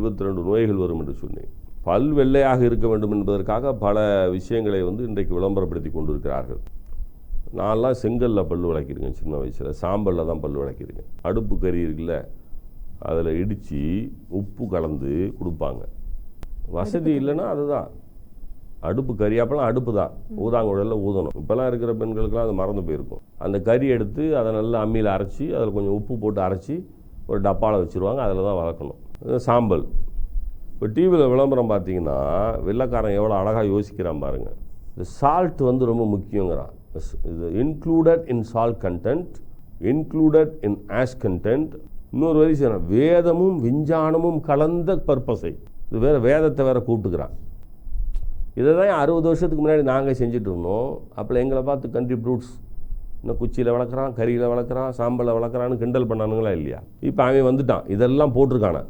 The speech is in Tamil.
எழுபத்தி ரெண்டு நோய்கள் வரும் என்று சொன்னேன். பல் வெள்ளையாக இருக்க வேண்டும் என்பதற்காக பல விஷயங்களை வந்து இன்றைக்கு விளம்பரப்படுத்தி கொண்டிருக்கிறார்கள். நான்லாம் செங்கல்ல பல் விளக்கிருக்கேன் சின்ன வயசில். சாம்பலில் தான் பல் விளக்கிருக்கேன் அடுப்பு கறி இருக்குல்ல அதில் இடித்து உப்பு கலந்து கொடுப்பாங்க. வசதி இல்லைன்னா அதுதான். அடுப்பு கறி அப்போலாம் அடுப்பு தான். ஊதாங்குழலில் ஊதணும். இப்போலாம் இருக்கிற பெண்களுக்கெல்லாம் அது மறந்து போயிருக்கும். அந்த கறி எடுத்து அதை நல்லா அம்மியில் அரைச்சி அதில் கொஞ்சம் உப்பு போட்டு அரைச்சி ஒரு டப்பாவில் வச்சுருவாங்க அதில் தான் வளர்க்கணும். சாம்பல். இப்போ டிவியில் விளம்பரம் பார்த்தீங்கன்னா வெள்ளக்காரன் எவ்வளோ அழகாக யோசிக்கிறான் பாருங்கள் இந்த சால்ட் வந்து ரொம்ப முக்கியங்கிறான். இது included in salt content included in ash content இன்னொரு வரி செய்யணும் வேதமும் விஞ்ஞானமும் கலந்த பர்பஸை இது வேறு வேதத்தை வேறு கூப்பிட்டுக்கிறான். இதை தான் அறுபது வருஷத்துக்கு முன்னாடி நாங்கள் செஞ்சுட்டு இருந்தோம். அப்போ எங்களை பார்த்து கண்ட்ரி ப்ரூட்ஸ் இன்னும் குச்சியில் வளர்க்குறான் கறியில் வளர்க்குறான் சாம்பலில் வளர்க்குறான்னு கிண்டல் பண்ணானுங்களா இல்லையா? இப்போ அவன் வந்துட்டான். இதெல்லாம் போட்டிருக்கானே.